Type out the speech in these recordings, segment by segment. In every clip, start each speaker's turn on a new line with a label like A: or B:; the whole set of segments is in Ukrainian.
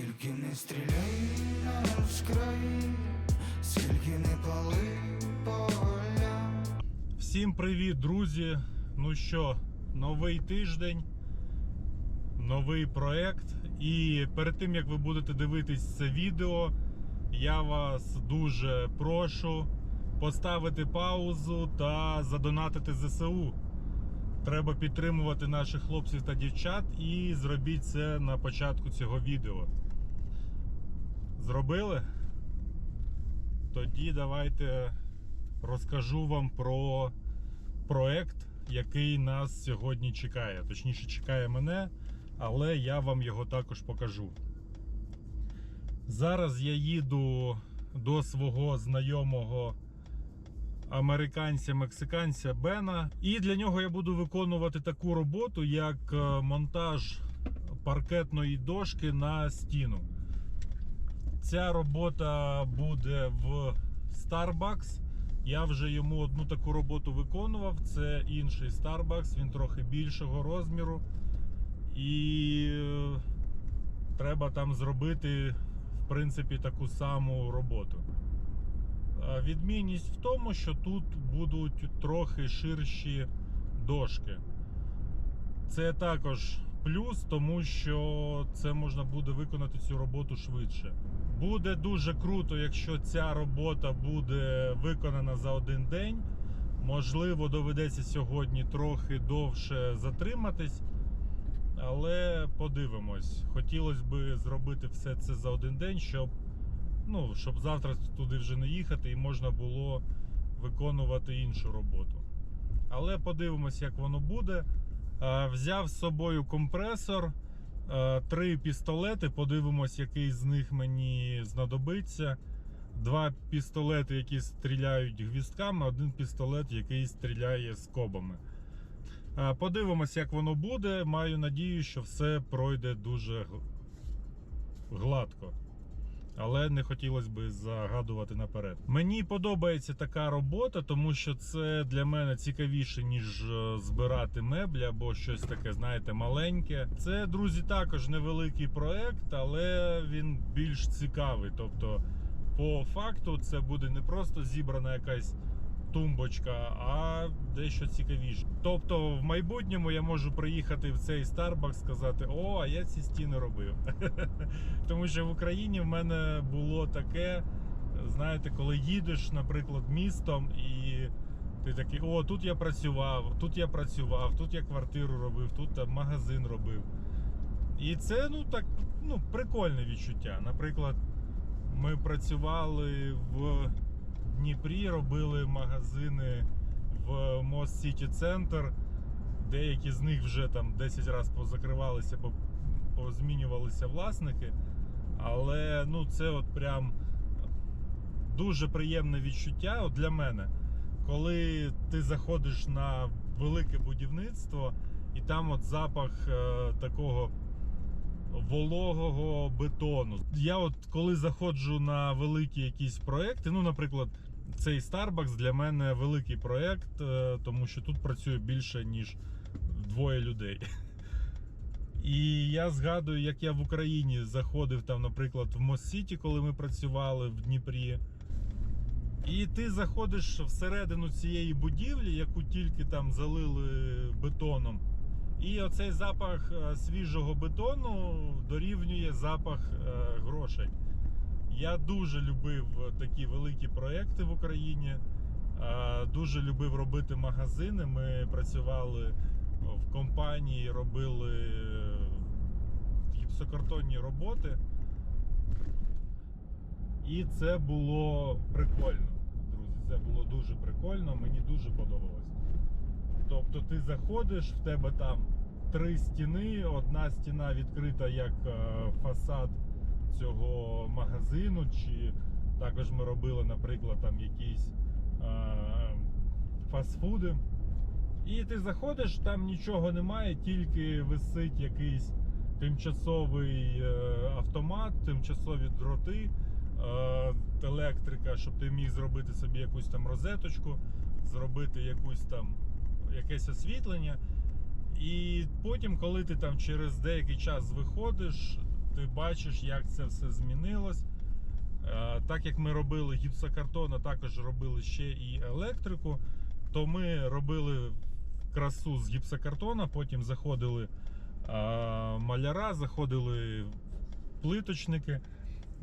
A: Скільки не стріляй на наш скільки не пали поля.
B: Всім привіт, друзі! Ну що, новий тиждень, новий проект. І перед тим як ви будете дивитись це відео, я вас дуже прошу поставити паузу та задонатити ЗСУ. Треба підтримувати наших хлопців та дівчат і зробіть це на початку цього відео. Зробили? Тоді давайте розкажу вам про проект, який нас сьогодні чекає. Точніше, чекає мене, але я вам його також покажу. Зараз я їду до свого знайомого американця-мексиканця Бена. І для нього я буду виконувати таку роботу, як е, монтаж паркетної дошки на стіну. Ця робота буде в Starbucks. Я вже йому одну таку роботу виконував. Це інший Starbucks, він трохи більшого розміру. І е, треба там зробити, в принципі, таку саму роботу. Відмінність в тому, що тут будуть трохи ширші дошки. Це також плюс, тому що це можна буде виконати цю роботу швидше. Буде дуже круто, якщо ця робота буде виконана за один день. Можливо, доведеться сьогодні трохи довше затриматись, але подивимось. Хотілося б зробити все це за один день, щоб, ну, щоб завтра туди вже не їхати і можна було виконувати іншу роботу. Але подивимось, як воно буде. Е, Взяв з собою компресор, е, три пістолети. Подивимось, який з них мені знадобиться. Два пістолети, які стріляють гвістками, один пістолет, який стріляє скобами. Е, Подивимось, як воно буде. Маю надію, що все пройде дуже гладко. Але не хотілося б загадувати наперед. Мені подобається така робота, тому що це для мене цікавіше, ніж е, збирати меблі або щось таке, знаєте, маленьке. Це, друзі, також невеликий проект, але він більш цікавий. Тобто, по факту, це буде не просто зібрана якась тумбочка, а дещо цікавіше. Тобто, в майбутньому я можу приїхати в цей Starbucks сказати: О, а я ці стіни робив. Тому що в Україні в мене було таке, знаєте, коли їдеш, наприклад, містом, і ти такий, о, тут я працював, тут я працював, тут я квартиру робив, тут там магазин робив. І це ну так, ну, прикольне відчуття. Наприклад, ми працювали в Дніпрі, робили магазини в Мост Сіті Центр. Деякі з них вже там 10 разів позакривалися, позмінювалися власники. Але ну, це от прям дуже приємне відчуття от для мене, коли ти заходиш на велике будівництво, і там от запах е, такого вологого бетону. Я от коли заходжу на великі якісь проекти, ну, наприклад, цей Starbucks для мене великий проект, е, тому що тут працює більше, ніж двоє людей. І я згадую, як я в Україні заходив там, наприклад, в Мост-Сіті, коли ми працювали в Дніпрі. І ти заходиш всередину цієї будівлі, яку тільки там залили бетоном. І оцей запах е, свіжого бетону дорівнює запах е, грошей. Я дуже любив такі великі проекти в Україні. е, Дуже любив робити магазини. Ми працювали в компанії, робили е, гіпсокартонні роботи. І це було прикольно, друзі. Це було дуже прикольно, мені дуже подобалось. Тобто ти заходиш, в тебе там три стіни, одна стіна відкрита як е, фасад цього магазину, чи також ми робили, наприклад, там якісь фастфуди. І ти заходиш, там нічого немає, тільки висить якийсь тимчасовий е, автомат, тимчасові дроти, е, електрика, щоб ти міг зробити собі якусь там розеточку, зробити якусь там якесь освітлення. І потім, коли ти там через деякий час виходиш, ти бачиш, як це все змінилось. Е, Так як ми робили гіпсокартон, а також робили ще і електрику, то ми робили красу з гіпсокартона, потім заходили е, маляра, заходили плиточники.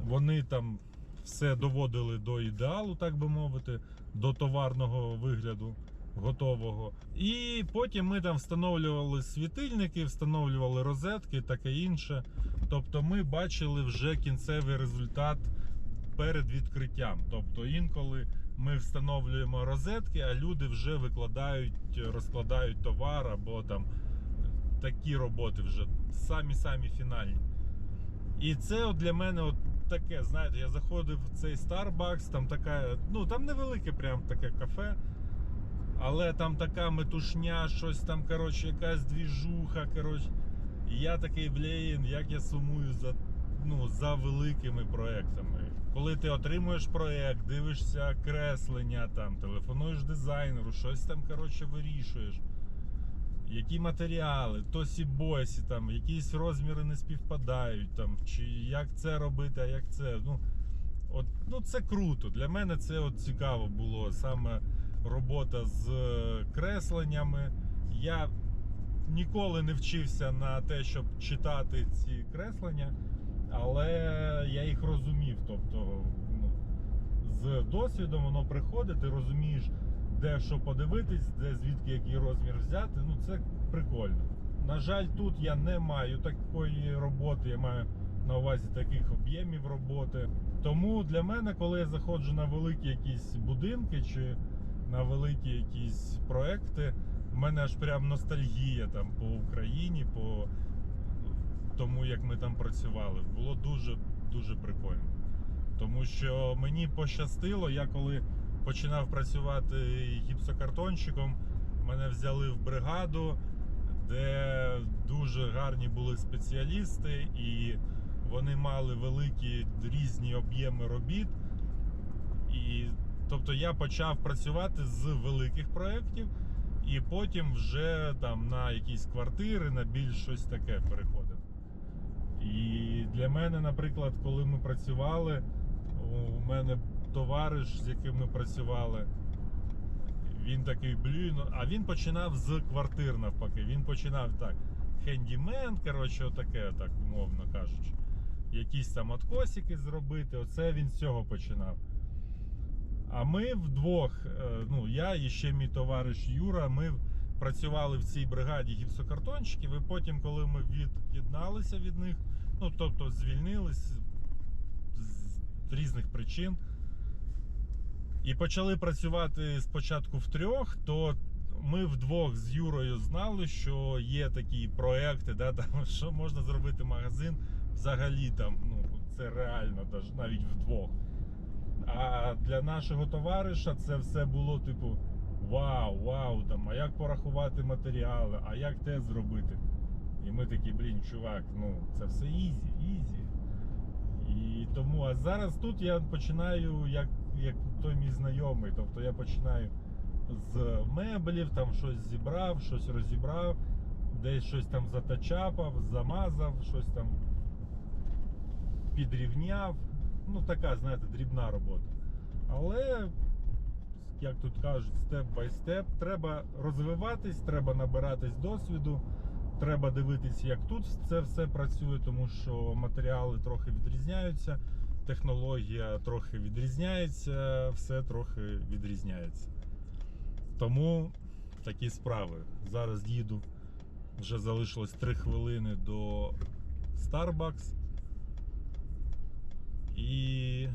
B: Вони там все доводили до ідеалу, так би мовити, до товарного вигляду готового. І потім ми там встановлювали світильники, встановлювали розетки, таке інше. Тобто ми бачили вже кінцевий результат перед відкриттям. Тобто інколи ми встановлюємо розетки, а люди вже викладають, розкладають товар або там такі роботи вже самі-самі фінальні. І це от для мене от таке, знаєте, я заходив в цей Starbucks, там така, ну там невелике прям таке кафе. Але там така метушня, щось там, коротше, якась двіжуха, коротше. І я такий, блін, як я сумую за, ну, за великими проектами. Коли ти отримуєш проект, дивишся креслення, там, телефонуєш дизайнеру, щось там, коротше, вирішуєш. Які матеріали, то сібойсі, там, якісь розміри не співпадають, там, чи як це робити, а як це. Ну, от, ну це круто. Для мене це от цікаво було саме робота з е, кресленнями. Я ніколи не вчився на те, щоб читати ці креслення, але я їх розумів. Тобто, ну, з досвідом воно приходить, ти розумієш, де що подивитись, де звідки який розмір взяти. Ну це прикольно. На жаль, тут я не маю такої роботи, я маю на увазі таких об'ємів роботи. Тому для мене, коли я заходжу на великі якісь будинки чи на великі якісь проекти, в мене аж прям ностальгія там по Україні, по тому, як ми там працювали. Було дуже дуже прикольно. Тому що мені пощастило, я коли починав працювати гіпсокартонщиком, мене взяли в бригаду, де дуже гарні були спеціалісти, і вони мали великі різні об'єми робіт. І тобто я почав працювати з великих проєктів, і потім вже там на якісь квартири, на більш щось таке переходив. І для мене, наприклад, коли ми працювали, у мене товариш, з яким ми працювали, він такий, блін, ну», а він починав з квартир навпаки. Він починав так, хендімен, коротше, отаке, так умовно кажучи. Якісь там откосики зробити, оце він з цього починав. А ми вдвох, е, ну я і ще мій товариш Юра, ми працювали в цій бригаді гіпсокартонщиків, і потім, коли ми від'єдналися від них, ну тобто звільнились з різних причин. І почали працювати спочатку в трьох, то ми вдвох з Юрою знали, що є такі проекти, да, там, що можна зробити магазин взагалі там, ну, це реально, навіть вдвох. А для нашого товариша це все було типу вау, вау, там, а як порахувати матеріали, а як те зробити. І ми такі, блін, чувак, ну це все ізі, ізі. І тому, а зараз тут я починаю, як, як той мій знайомий. Тобто я починаю з меблів, там щось зібрав, щось розібрав, десь щось там затачапав, замазав, щось там підрівняв. Ну, така, знаєте, дрібна робота. Але, як тут кажуть, степ бай степ, треба розвиватись, треба набиратись досвіду. Треба дивитися, як тут це все працює, тому що матеріали трохи відрізняються, технологія трохи відрізняється, все трохи відрізняється. Тому такі справи. Зараз їду, вже залишилось 3 хвилини до Starbucks. І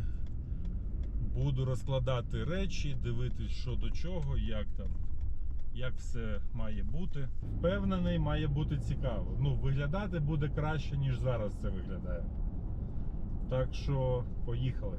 B: буду розкладати речі, дивитись, що до чого, як там як все має бути. Впевнений, має бути цікаво. Ну, виглядати буде краще, ніж зараз це виглядає. Так що, поїхали.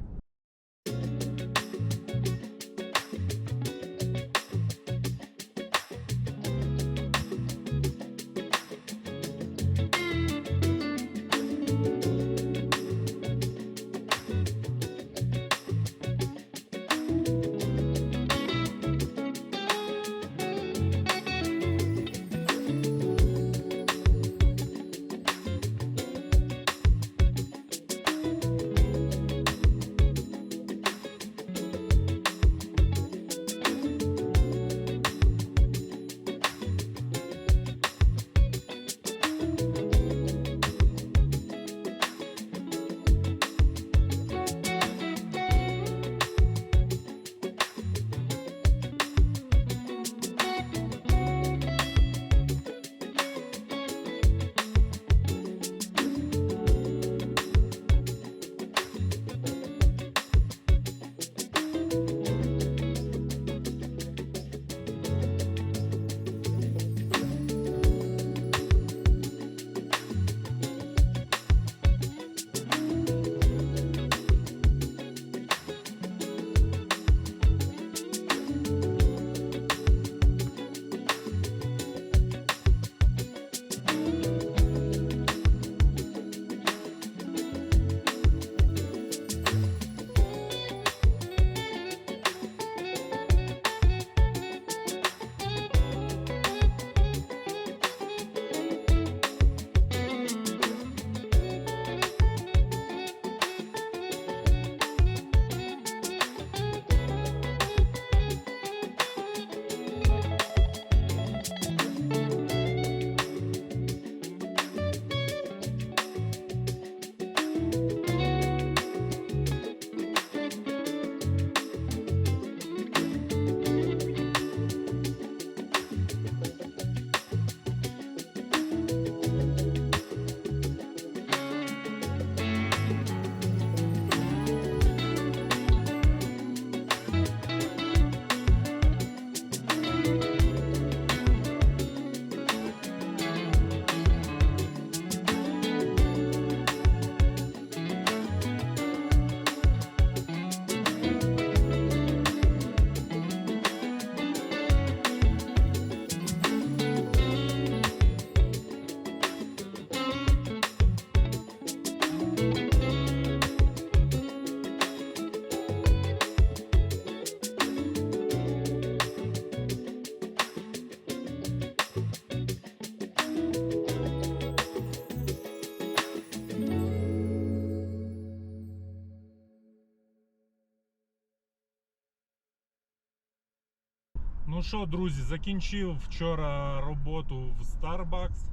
B: Що, друзі, закінчив вчора роботу в Starbucks.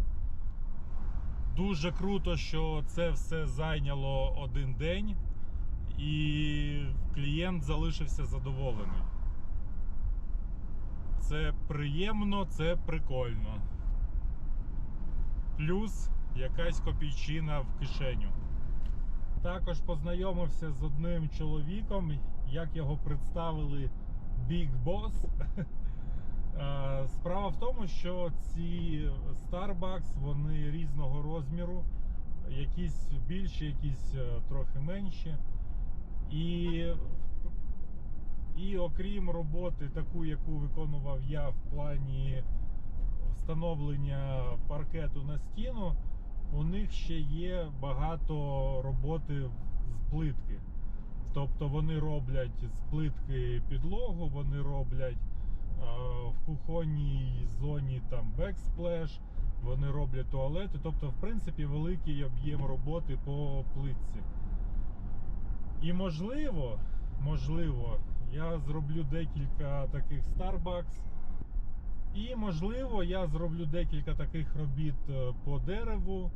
B: Дуже круто, що це все зайняло один день, і клієнт залишився задоволений. Це приємно, це прикольно. Плюс якась копійчина в кишеню. Також познайомився з одним чоловіком, як його представили Big Boss. Е, Справа в тому, що ці Starbucks вони різного розміру, якісь більші, якісь е, трохи менші. І, і окрім роботи, таку, яку виконував я в плані встановлення паркету на стіну, у них ще є багато роботи з плитки. Тобто вони роблять з плитки підлогу, вони роблять в кухонній зоні там бексплеш, вони роблять туалети. Тобто, в принципі, великий об'єм роботи по плитці. І можливо, можливо, я зроблю декілька таких Starbucks. І можливо, я зроблю декілька таких робіт е, по дереву.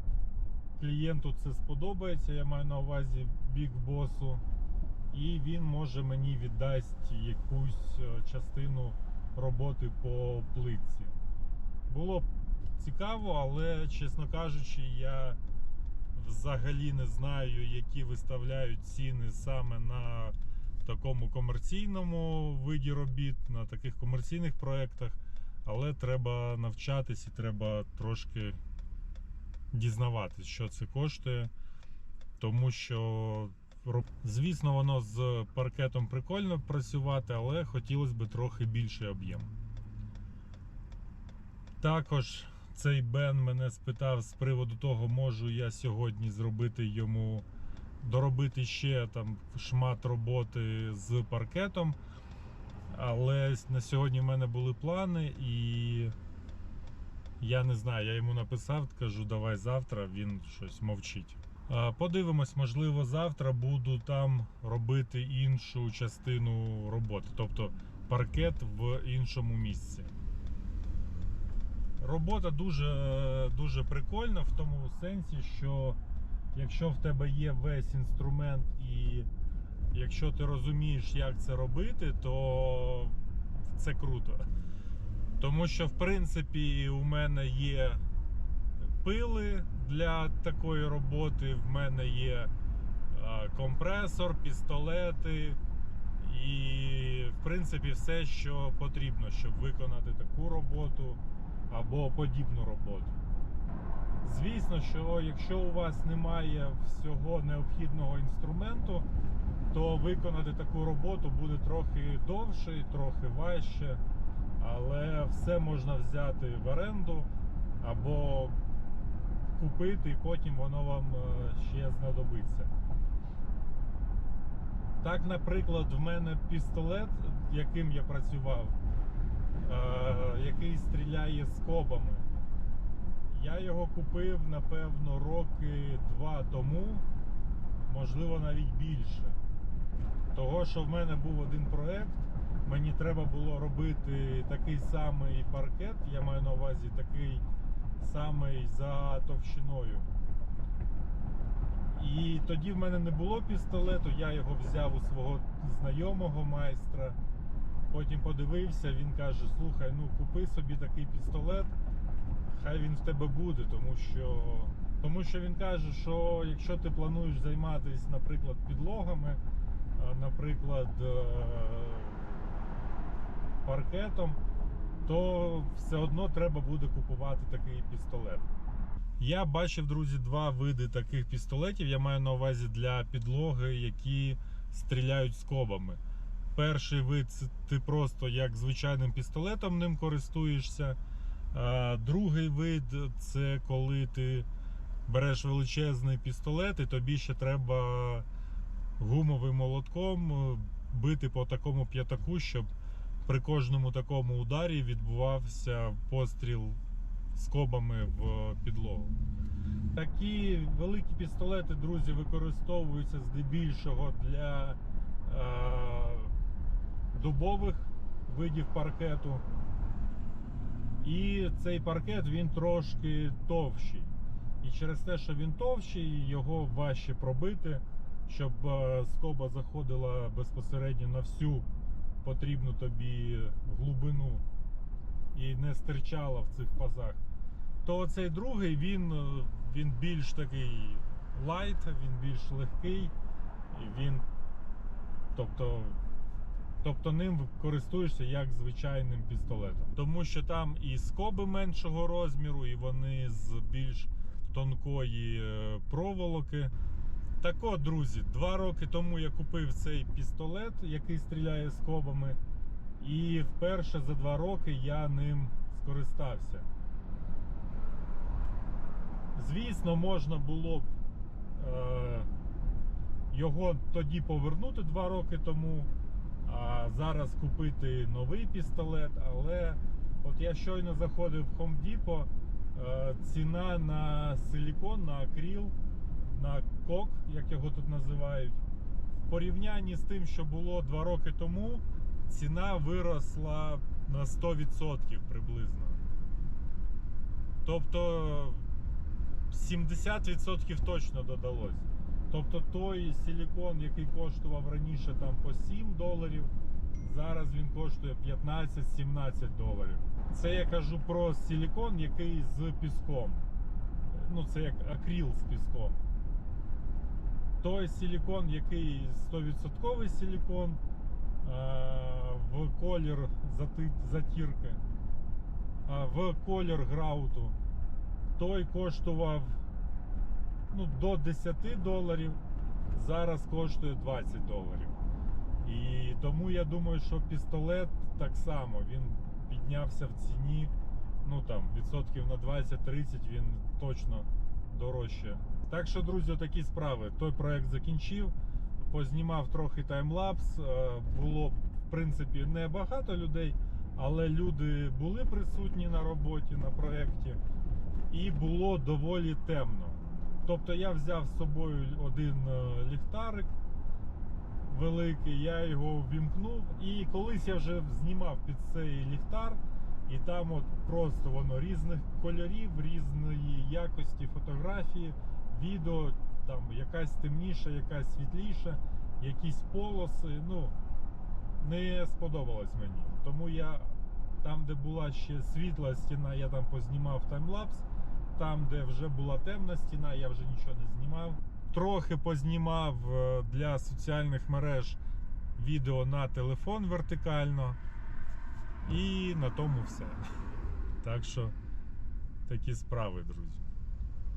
B: Клієнту це сподобається, я маю на увазі Big Boss. І він може мені віддасть якусь е, частину роботи по плитці. Було б цікаво, але, чесно кажучи, я взагалі не знаю, які виставляють ціни саме на такому комерційному виді робіт, на таких комерційних проєктах. Але треба навчатись і треба трошки дізнаватись, що це коштує. Тому що, звісно, воно з паркетом прикольно працювати, але хотілося б трохи більший об'єм. Також цей Бен мене спитав з приводу того, можу я сьогодні зробити йому доробити ще там шмат роботи з паркетом. Але на сьогодні в мене були плани, і я не знаю, я йому написав, кажу, давай завтра, він щось мовчить. А, Подивимось, можливо, завтра буду там робити іншу частину роботи, тобто паркет в іншому місці. Робота дуже, дуже прикольна в тому сенсі, що якщо в тебе є весь інструмент і якщо ти розумієш, як це робити, то це круто. Тому що, в принципі, у мене є пили для такої роботи, в мене є компресор, пістолети і, в принципі, все, що потрібно, щоб виконати таку роботу або подібну роботу. Звісно, що якщо у вас немає всього необхідного інструменту, то виконати таку роботу буде трохи довше і трохи важче, але все можна взяти в оренду або купити, і потім воно вам е, ще знадобиться. Так, наприклад, в мене пістолет, яким я працював, е, який стріляє скобами. Я його купив, напевно, роки два тому, можливо, навіть більше. Того, що в мене був один проект, мені треба було робити такий самий паркет, я маю на увазі такий самий за товщиною. І тоді в мене не було пістолету, я його взяв у свого знайомого майстра. Потім подивився, він каже: слухай, ну купи собі такий пістолет, хай він в тебе буде, тому що, тому що він каже, що якщо ти плануєш займатися, наприклад, підлогами, наприклад, е, паркетом, то все одно треба буде купувати такий пістолет. Я бачив, друзі, два види таких пістолетів. Я маю на увазі для підлоги, які стріляють скобами. Перший вид ти просто як звичайним пістолетом ним користуєшся. Другий вид це коли ти береш величезний пістолет, і тобі ще треба гумовим молотком бити по такому п'ятаку, щоб при кожному такому ударі відбувався постріл скобами в підлогу. Такі великі пістолети, друзі, використовуються здебільшого для е, дубових видів паркету. І цей паркет він трошки товщий. І через те, що він товщий, його важче пробити, щоб е, скоба заходила безпосередньо на всю потрібну тобі глибину і не стирчала в цих пазах. То цей другий він, е, він більш такий лайт, він більш легкий, він, тобто, тобто ним користуєшся як звичайним пістолетом. Тому що там і скоби меншого розміру, і вони з більш тонкої е, проволоки. Так от, друзі, два роки тому я купив цей пістолет, який стріляє скобами. І вперше за два роки я ним скористався. Звісно, можна було б е, його тоді повернути два роки тому, а зараз купити новий пістолет. Але от я щойно заходив в Home Depot, е, ціна на силікон, на акріл, на кок, як його тут називають, в порівнянні з тим, що було два роки тому, ціна виросла на 100% приблизно. Тобто 70% точно додалось. Тобто той силікон, який коштував раніше там по 7 доларів, зараз він коштує 15-17 доларів. Це я кажу про силікон, який з піском. Ну, це як акріл з піском. Той силікон, який 100% силікон е, в колір затірки, в колір грауту, той коштував ну, до 10 доларів, зараз коштує 20 доларів. І тому я думаю, що пістолет так само він піднявся в ціні. Ну там відсотків на 20-30 він точно дорожче. Так що, друзі, такі справи. Той проект закінчив, познімав трохи таймлапс. е, Було в принципі небагато людей, але люди були присутні на роботі на проєкті, і було доволі темно. Тобто я взяв з собою один е, ліхтарик великий, я його ввімкнув, і колись я вже знімав під цей ліхтар, і там от просто воно різних кольорів, різної якості фотографії, відео, там якась темніша, якась світліша, якісь полоси. Ну, не сподобалось мені. Тому я там, де була ще світла стіна, я там познімав таймлапс. Там, де вже була темна стіна, я вже нічого не знімав. Трохи познімав е, для соціальних мереж відео на телефон вертикально. І на тому все. Так що такі справи, друзі.